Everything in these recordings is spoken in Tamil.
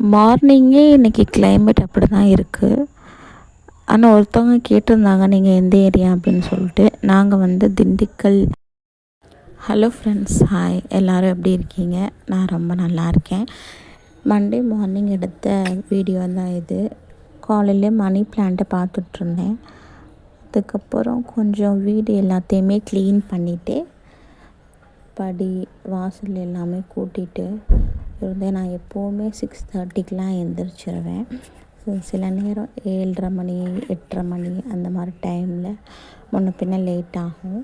மார்னிங்கே இன்றைக்கி கிளைமேட் அப்படி தான் இருக்குது ஆனால் ஒருத்தவங்க கேட்டிருந்தாங்க நீங்கள் எந்த ஏரியா அப்படின்னு சொல்லிட்டு. நாங்கள் வந்து திண்டுக்கல். ஹலோ ஃப்ரெண்ட்ஸ் ஹாய் எல்லோரும் எப்படி இருக்கீங்க? நான் ரொம்ப நல்லா இருக்கேன். மண்டே மார்னிங் எடுத்த வீடியோ தான் இது. காலையிலே மணி பிளான்ட்டை பார்த்துட்ருந்தேன். அதுக்கப்புறம் கொஞ்சம் வீடு எல்லாத்தையுமே க்ளீன் பண்ணிவிட்டு படி வாசல் எல்லாமே கூட்டிகிட்டு இருந்தேன் நான் எப்போவுமே சிக்ஸ் தேர்ட்டிக்கெலாம் எழுந்திரிச்சிருவேன் சில நேரம் ஏழரை மணி எட்டரை மணி அந்த மாதிரி டைமில் முன்ன பின்ன லேட் ஆகும்.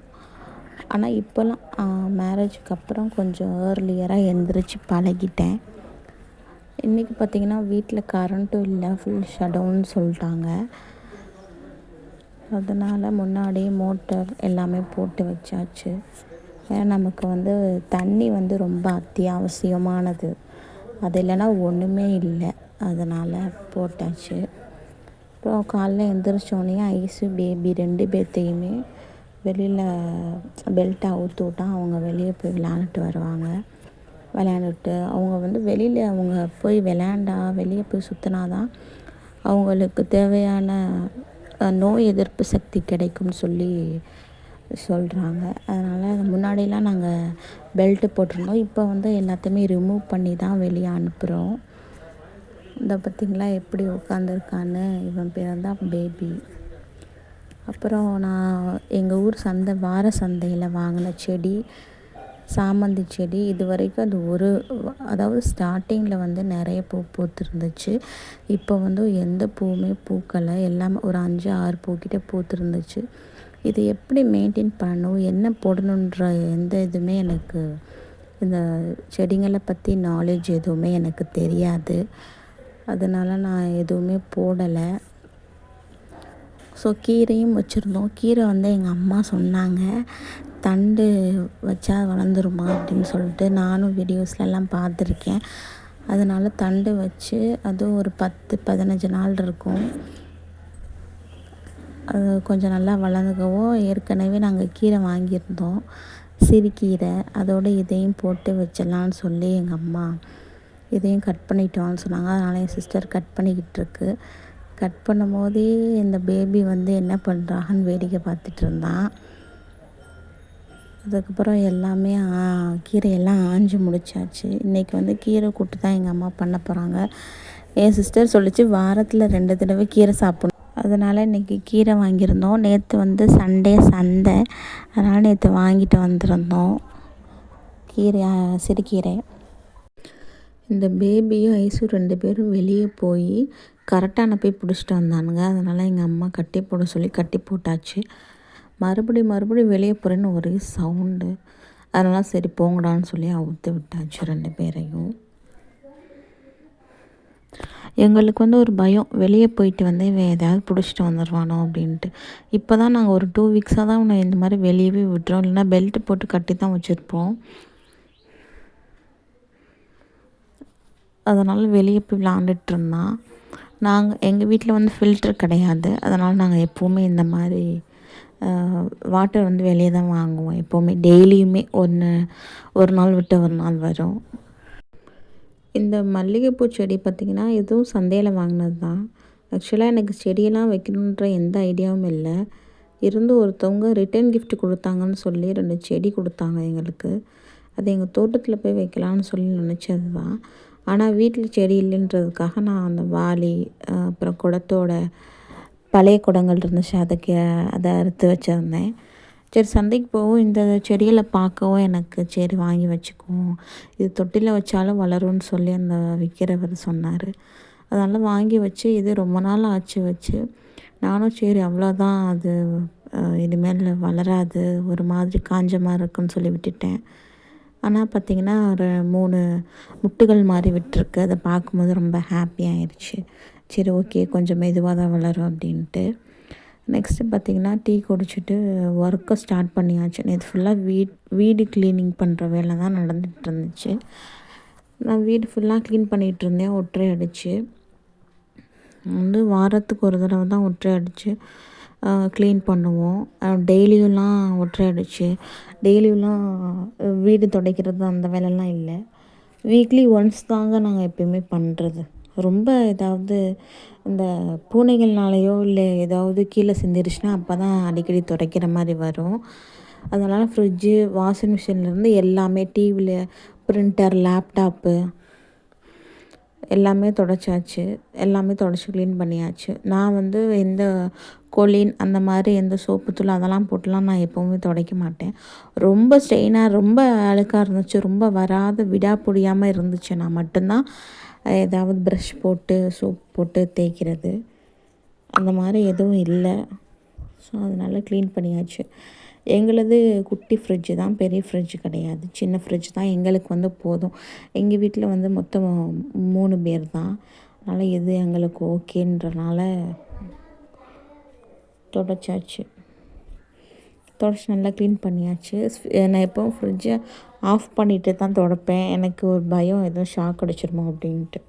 ஆனால் இப்போல்லாம் மேரேஜுக்கு அப்புறம் கொஞ்சம் ஏர்லியராக எழுந்திரிச்சி பழகிட்டேன். இன்றைக்கி பார்த்திங்கன்னா வீட்டில் கரண்ட்டும் இல்லை ஃபுல் ஷடவுன்னு சொல்லிட்டாங்க. அதனால் முன்னாடியே மோட்டர் எல்லாமே போட்டு வச்சாச்சு. ஏன்னா நமக்கு வந்து தண்ணி வந்து ரொம்ப அத்தியாவசியமானது. அது இல்லைன்னா ஒன்றுமே இல்லை. அதனால் போட்டாச்சு. அப்புறம் காலைல எழுந்திரிச்சோடனே ஐஸு பேபி ரெண்டு பேர்த்தையுமே வெளியில் பெல்ட்டை அவுத்து விட்டால் அவங்க வெளியே போய் விளையாண்டுட்டு வருவாங்க. விளையாண்டுட்டு அவங்க வந்து வெளியில் அவங்க போய் விளையாண்டா வெளியே போய் சுற்றினா தான் அவங்களுக்கு தேவையான நோய் எதிர்ப்பு சக்தி கிடைக்கும்னு சொல்லி சொல்கிறாங்க அதனால் முன்னாடிலாம் நாங்கள் பெல்ட்டு போட்டிருந்தோம். இப்போ வந்து எல்லாத்தையுமே ரிமூவ் பண்ணி தான் வெளியே அனுப்புகிறோம் இந்த பார்த்திங்களா? எப்படி உட்காந்துருக்கான்னு இவன் பேர் தான் பேபி அப்புறம் நான் எங்கள் ஊர் சந்தை வார சந்தையில் வாங்கின செடி சாமந்தி செடி இது வரைக்கும் அது ஒரு அதாவது ஸ்டார்டிங்கில் வந்து நிறைய பூ பூத்துருந்துச்சு. இப்போ வந்து எந்த பூவுமே பூக்கலை. எல்லாமே ஒரு அஞ்சு ஆறு பூக்கிட்ட பூத்துருந்துச்சு. இது எப்படி மெயின்டைன் பண்ணணும்? என்ன போடணுன்ற எந்த இதுவுமே எனக்கு இந்த செடிங்களை பற்றி நாலேஜ் எதுவுமே எனக்கு தெரியாது. அதனால் நான் எதுவுமே போடலை. ஸோ கீரையும் வச்சுருந்தோம். கீரை வந்து எங்கள் அம்மா சொன்னாங்க தண்டு வச்சா வளர்ந்துருமா? அப்படின்னு சொல்லிட்டு நானும் வீடியோஸ்லலாம் பார்த்துருக்கேன். அதனால் தண்டு வச்சு அதுவும் ஒரு பத்து பதினஞ்சு நாள் இருக்கும். அது கொஞ்சம் நல்லா வளர்ந்துக்கவும் ஏற்கனவே நாங்கள் கீரை வாங்கியிருந்தோம். சிறுகீரை அதோடு இதையும் போட்டு வச்சிடலான்னு சொல்லி எங்கள் அம்மா இதையும் கட் பண்ணிட்டோம்னு சொன்னாங்க. அதனால் என் சிஸ்டர் கட் பண்ணிக்கிட்டு இருக்கு. கட் பண்ணும் போதே இந்த பேபி வந்து என்ன பண்ணுறாங்கன்னு வேடிக்கை பார்த்துட்டு இருந்தான் அதுக்கப்புறம் எல்லாமே கீரையெல்லாம் ஆஞ்சு முடிச்சாச்சு. இன்றைக்கி வந்து கீரை கூட்டு தான் எங்கள் அம்மா பண்ண போகிறாங்க என் சிஸ்டர் சொல்லிச்சு வாரத்தில் ரெண்டு தடவை கீரை சாப்பிடணும். அதனால் இன்றைக்கி கீரை வாங்கியிருந்தோம். நேற்று வந்து சண்டே சந்தை. அதனால் நேற்று வாங்கிட்டு வந்திருந்தோம். கீரை சிறுகீரை. இந்த பேபியும் ஐஸும் ரெண்டு பேரும் வெளியே போய் கரெக்டான போய் பிடிச்சிட்டு வந்தானுங்க. அதனால் எங்கள் அம்மா கட்டி போட சொல்லி கட்டி போட்டாச்சு. மறுபடி மறுபடியும் வெளியே போகிறேன்னு ஒரே சவுண்டு அதனால் சரி போங்கடான்னு சொல்லி அவுத்து விட்டாச்சு ரெண்டு பேரையும். எங்களுக்கு வந்து ஒரு பயம் வெளியே போயிட்டு வந்து இவன் எதாவது பிடிச்சிட்டு வந்துடுவானோ அப்படின்ட்டு. இப்போ தான் நாங்கள் ஒரு டூ வீக்ஸாக தான் உன்னை இந்த மாதிரி வெளியவே விட்டுறோம். இல்லைன்னா பெல்ட்டு போட்டு கட்டி தான் வச்சுருப்போம். அதனால் வெளியே போய் விளாண்டுட்டு இருந்தான். நாங்கள் எங்கள் வீட்டில் வந்து ஃபில்டர் கிடையாது. அதனால் நாங்கள் எப்போவுமே இந்த மாதிரி வாட்டர் வந்து வெளியே தான் வாங்குவோம். எப்போவுமே டெய்லியுமே ஒன்று ஒரு நாள் விட்டு ஒரு நாள் வரும். இந்த மல்லிகைப்பூ செடி பார்த்திங்கன்னா இதுவும் சந்தையில் வாங்கினது தான். ஆக்சுவலாக எனக்கு செடியெல்லாம் வைக்கணுன்ற எந்த ஐடியாவும் இல்லை. இருந்து ஒருத்தவங்க ரிட்டர்ன் கிஃப்ட் கொடுத்தாங்கன்னு சொல்லி ரெண்டு செடி கொடுத்தாங்க எங்களுக்கு. அது எங்கள் தோட்டத்தில் போய் வைக்கலான்னு சொல்லி நினச்சது தான். ஆனால் வீட்டில் செடி இல்லைன்றதுக்காக நான் அந்த வாளி அப்புறம் குடத்தோட பழைய குடங்கள் இருந்துச்சு அதுக்கு அதை அறுத்து வச்சுருந்தேன். சரி சந்தைக்கு போகவும் இந்த செடிகளை பார்க்கவும் எனக்கு சரி வாங்கி வச்சுக்குவோம். இது தொட்டியில் வச்சாலும் வளரும்னு சொல்லி அந்த விற்கிறவர் சொன்னார். அதனால் வாங்கி வச்சு இது ரொம்ப நாள் ஆச்சு வச்சு நானும் சரி அவ்வளோதான் அது இனிமேல் வளராது. ஒரு மாதிரி காஞ்ச மாதிரி இருக்குன்னு சொல்லி விட்டுட்டேன். ஆனால் பார்த்திங்கன்னா ஒரு மூணு முட்டுகள் மாதிரி விட்டுருக்கு. அதை பார்க்கும்போது ரொம்ப ஹாப்பியாகிடுச்சு சரி ஓகே கொஞ்சம் மெதுவாக தான் வளரும் அப்படின்ட்டு. நெக்ஸ்ட்டு பார்த்திங்கன்னா டீ குடிச்சிட்டு ஒர்க்கை ஸ்டார்ட் பண்ணியாச்சு. நேற்று ஃபுல்லாக வீட் வீடு க்ளீனிங் பண்ணுற வேலை தான் நடந்துகிட்டு இருந்துச்சு. நான் வீடு ஃபுல்லாக க்ளீன் பண்ணிகிட்டு இருந்தேன். ஒற்றை அடித்து வந்து வாரத்துக்கு ஒரு தடவை தான் ஒற்றை அடித்து க்ளீன் பண்ணுவோம். டெய்லியும்லாம் ஒற்றை அடித்து டெய்லியும்லாம் வீடு துடைக்கிறது அந்த வேலைலாம் இல்லை. வீக்லி ஒன்ஸ் தாங்க நாங்கள் எப்பயுமே பண்ணுறது ரொம்ப ஏதாவது இந்த பூனைகள்னாலேயோ இல்லை ஏதாவது கீழே சிந்திருச்சுன்னா அப்போ தான் அடிக்கடி துடைக்கிற மாதிரி வரும். அதனால் ஃப்ரிட்ஜு வாஷிங் மிஷின்லேருந்து எல்லாமே டிவியில் பிரிண்டர் லேப்டாப்பு எல்லாமே தொடச்சாச்சு. எல்லாமே தொடச்சி க்ளீன் பண்ணியாச்சு. நான் வந்து எந்த கொலின் அந்த மாதிரி எந்த சோப்பு தூள் அதெல்லாம் போட்டுலாம் நான் எப்போவுமே துடைக்க மாட்டேன். ரொம்ப ஸ்ட்ரெயினாக ரொம்ப அழுக்காக இருந்துச்சு. ரொம்ப வராத விடா இருந்துச்சு. இருந்துச்சுன்னா மட்டும்தான் ஏதாவது ப்ரஷ் போட்டு சோப் போட்டு தேய்க்கிறது. அந்த மாதிரி எதுவும் இல்லை. ஸோ அதனால் க்ளீன் பண்ணியாச்சு. எங்களது குட்டி ஃப்ரிட்ஜு தான் பெரிய ஃப்ரிட்ஜ் கிடையாது. சின்ன ஃப்ரிட்ஜ் தான் எங்களுக்கு வந்து போதும். எங்கள் வீட்டில் வந்து மொத்தம் மூணு பேர் தான். அதனால் எது எங்களுக்கு ஓகேன்றனால தொடச்சாச்சு. தொடச்சி நல்லா க்ளீன் பண்ணியாச்சு. நான் எப்போவும் ஃப்ரிட்ஜை ஆஃப் பண்ணிட்டு தான் துடைப்பேன். எனக்கு ஒரு பயம் எதுவும் ஷாக் அடிச்சிருமோ அப்படின்ட்டு.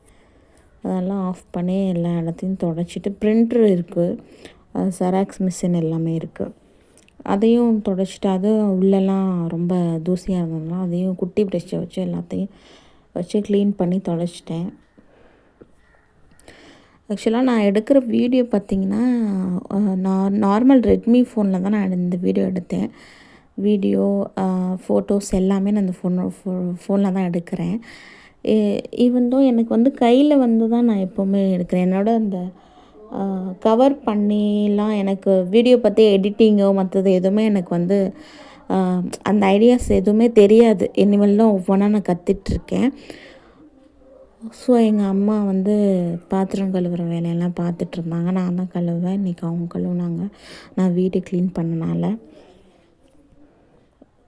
அதெல்லாம் ஆஃப் பண்ணி எல்லா இடத்தையும் தொடச்சிட்டு ப்ரிண்ட்ரு இருக்குது செராக்ஸ் மிஷின் எல்லாமே இருக்குது அதையும் தொடச்சிட்டு அது உள்ளெல்லாம் ரொம்ப தூசியாக இருந்ததுனால அதையும் குட்டி ப்ரெஷ்ஷை வச்சு எல்லாத்தையும் வச்சு க்ளீன் பண்ணி தொலைச்சிட்டேன் ஆக்சுவலாக நான் எடுக்கிற வீடியோ பார்த்திங்கன்னா நான் நார்மல் ரெட்மி ஃபோனில் தான் நான் இந்த வீடியோ எடுத்தேன். வீடியோ ஃபோட்டோஸ் எல்லாமே நான் இந்த ஃபோன் ஃபோ ஃபோனில் தான் எடுக்கிறேன். ஈவன் தோ எனக்கு வந்து கையில் வந்து தான் நான் எப்போவுமே எடுக்கிறேன். என்னோட அந்த கவர் பண்ணிலாம் எனக்கு வீடியோ பற்றி எடிட்டிங்கோ மற்றது எதுவுமே எனக்கு வந்து அந்த ஐடியாஸ் எதுவுமே தெரியாது. இனிமேல்லாம் ஒவ்வொன்றா நான் கற்றுட்ருக்கேன் ஸோ எங்கள் அம்மா வந்து பாத்திரம் கழுவுற வேலையெல்லாம் பார்த்துட்ருந்தாங்க நான் தான் கழுவுவேன். இன்றைக்கி அவங்க கழுவுனாங்க. நான் வீடு க்ளீன் பண்ணனால.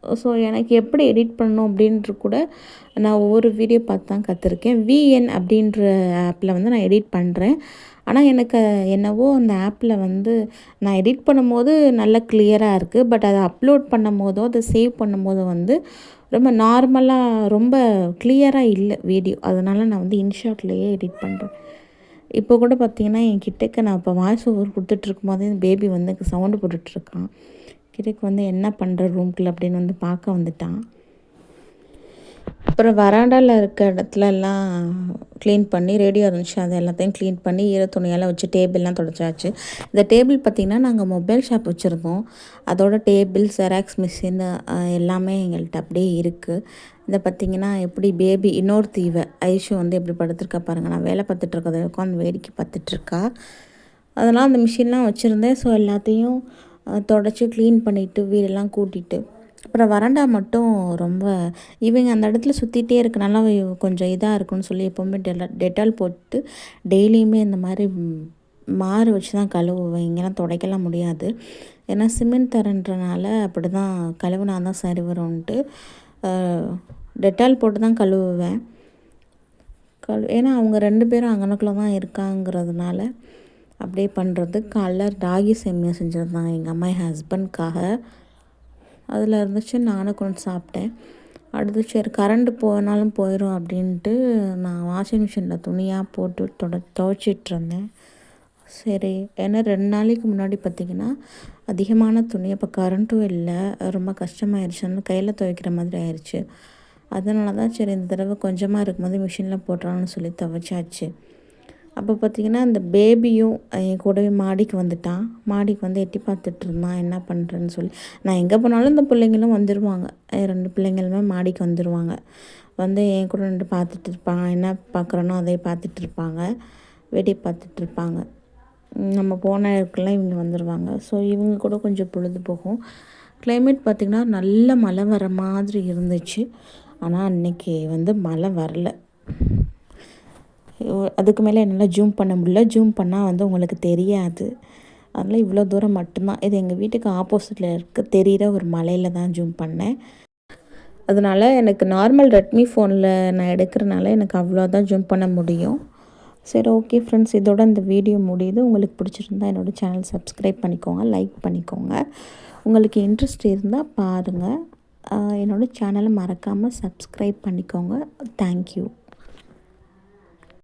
ஸோ எனக்கு எப்படி எடிட் பண்ணணும் அப்படின்ட்டு கூட நான் ஒவ்வொரு வீடியோ பார்த்து தான் கற்றுருக்கேன் விஎன் அப்படின்ற ஆப்பில் வந்து நான் எடிட் பண்ணுறேன் ஆனால் எனக்கு என்னவோ அந்த ஆப்பில் வந்து நான் எடிட் பண்ணும்போது நல்லா கிளியராக இருக்குது பட் அதை அப்லோட் பண்ணும் போதோ அதை சேவ் பண்ணும் போதோ வந்து ரொம்ப நார்மலாக ரொம்ப கிளியராக இல்லை வீடியோ அதனால் நான் வந்து இன்ஷாட்லேயே எடிட் பண்ணுறேன் இப்போ கூட பார்த்திங்கன்னா என் கிட்டக்க நான் இப்போ வாய்ஸ் ஓவர் கொடுத்துட்ருக்கும் போதே பேபி வந்து சவுண்டு போட்டுட்ருக்கான் கிட்டக்கு வந்து என்ன பண்ணுற ரூம்குள்ளே அப்படின்னு வந்து பார்க்க வந்துட்டான். அப்புறம் வராண்டாவில் இருக்க இடத்துலலாம் க்ளீன் பண்ணி ரேடியோ இருந்துச்சு. அதை எல்லாத்தையும் க்ளீன் பண்ணி ஈர துணியெல்லாம் வச்சு டேபிள்லாம் தொடச்சாச்சு. இந்த டேபிள் பார்த்திங்கன்னா நாங்கள் மொபைல் ஷாப் வச்சுருந்தோம். அதோட டேபிள் செராக்ஸ் மிஷின் எல்லாமே எங்கள்கிட்ட அப்படியே இருக்குது இதை பார்த்திங்கன்னா எப்படி பேபி இன்னொரு தீவை ஐஷு வந்து எப்படி படுத்துருக்கா பாருங்கள் நான் வேலை பார்த்துட்ருக்கதை உட்காந்து வேடிக்கை பார்த்துட்ருக்கா அதெல்லாம் அந்த மிஷின்லாம் வச்சுருந்தேன். ஸோ எல்லாத்தையும் தொடச்சி க்ளீன் பண்ணிவிட்டு வீடெல்லாம் கூட்டிகிட்டு அப்புறம் வராண்டா மட்டும் ரொம்ப இவங்க அந்த இடத்துல சுற்றிட்டே இருக்கனால கொஞ்சம் இதாக இருக்குன்னு சொல்லி எப்போவுமே டெலா டெட்டால் போட்டு டெய்லியுமே இந்த மாதிரி மாறு வச்சு தான் கழுவுவேன். இங்கெல்லாம் துடைக்கலாம் முடியாது. ஏன்னா சிமெண்ட் தரன்றனால அப்படி தான் கழுவுனா தான் சரி வரும்ன்ட்டு டெட்டால் போட்டு தான் கழுவுவேன். கழு ஏன்னா அவங்க ரெண்டு பேரும் அங்கனக்குள்ளே தான் இருக்காங்கிறதுனால அப்படியே பண்ணுறது காலைல ராகி சேமியா செஞ்சுருந்தாங்க எங்கள் அம்மா என் ஹஸ்பண்ட்காக அதில் இருந்துச்சு நானும் கொஞ்சம் சாப்பிட்டேன். அடுத்து சரி கரண்ட்டு போனாலும் போயிடும் அப்படின்ட்டு நான் வாஷிங் மிஷினில் துணியாக போட்டு தொட துவைச்சிட்ருந்தேன். சரி ஏன்னா ரெண்டு நாளைக்கு முன்னாடி பார்த்திங்கன்னா அதிகமான துணி அப்போ கரண்ட்டும் இல்லை ரொம்ப கஷ்டமாயிருச்சுன்னு கையில் துவைக்கிற மாதிரி ஆயிடுச்சு அதனால தான் சரி இந்த தடவை கொஞ்சமாக இருக்கும்போது மிஷினில் போட்டுறான்னு சொல்லி துவைச்சாச்சு. அப்போ பார்த்திங்கன்னா அந்த பேபியும் என் கூடவே மாடிக்கு வந்துட்டான். மாடிக்கு வந்து எட்டி பார்த்துட்டு இருந்தான். என்ன பண்ணுறேன்னு சொல்லி. நான் எங்கே போனாலும் இந்த பிள்ளைங்களும் வந்துடுவாங்க ரெண்டு பிள்ளைங்களுமே மாடிக்கு வந்துடுவாங்க வந்து என் கூட ரெண்டு பார்த்துட்டு இருப்பாங்க. என்ன பார்க்குறனோ அதை பார்த்துட்டு இருப்பாங்க. வெடி பார்த்துட்டு இருப்பாங்க. நம்ம போன இடத்துலாம் இவங்க வந்துடுவாங்க ஸோ இவங்க கூட கொஞ்சம் பொழுது போகும் கிளைமேட் பார்த்திங்கன்னா நல்ல மழை வர மாதிரி இருந்துச்சு. ஆனால் அன்றைக்கி வந்து மழை வரல. அதுக்கு மேலே என்னால் ஜூம் பண்ண முடியல. ஜூம் பண்ணால் வந்து உங்களுக்கு தெரியாது. அதனால் இவ்வளோ தூரம் மட்டும்தான். இது எங்கள் வீட்டுக்கு ஆப்போசிட்டில் இருக்க தெரிகிற ஒரு மலையில் தான் ஜூம் பண்ணேன். அதனால் எனக்கு நார்மல் ரெட்மி ஃபோனில் நான் எடுக்கிறனால எனக்கு அவ்வளோதான் ஜூம் பண்ண முடியும். சரி ஓகே ஃப்ரெண்ட்ஸ். இதோட இந்த வீடியோ முடியுது. உங்களுக்கு பிடிச்சிருந்தா என்னோடய சேனல் சப்ஸ்கிரைப் பண்ணிக்கோங்க லைக் பண்ணிக்கோங்க. உங்களுக்கு இன்ட்ரெஸ்ட் இருந்தால் பாருங்கள் என்னோடய சேனலை மறக்காமல் சப்ஸ்கிரைப் பண்ணிக்கோங்க. தேங்க்யூ.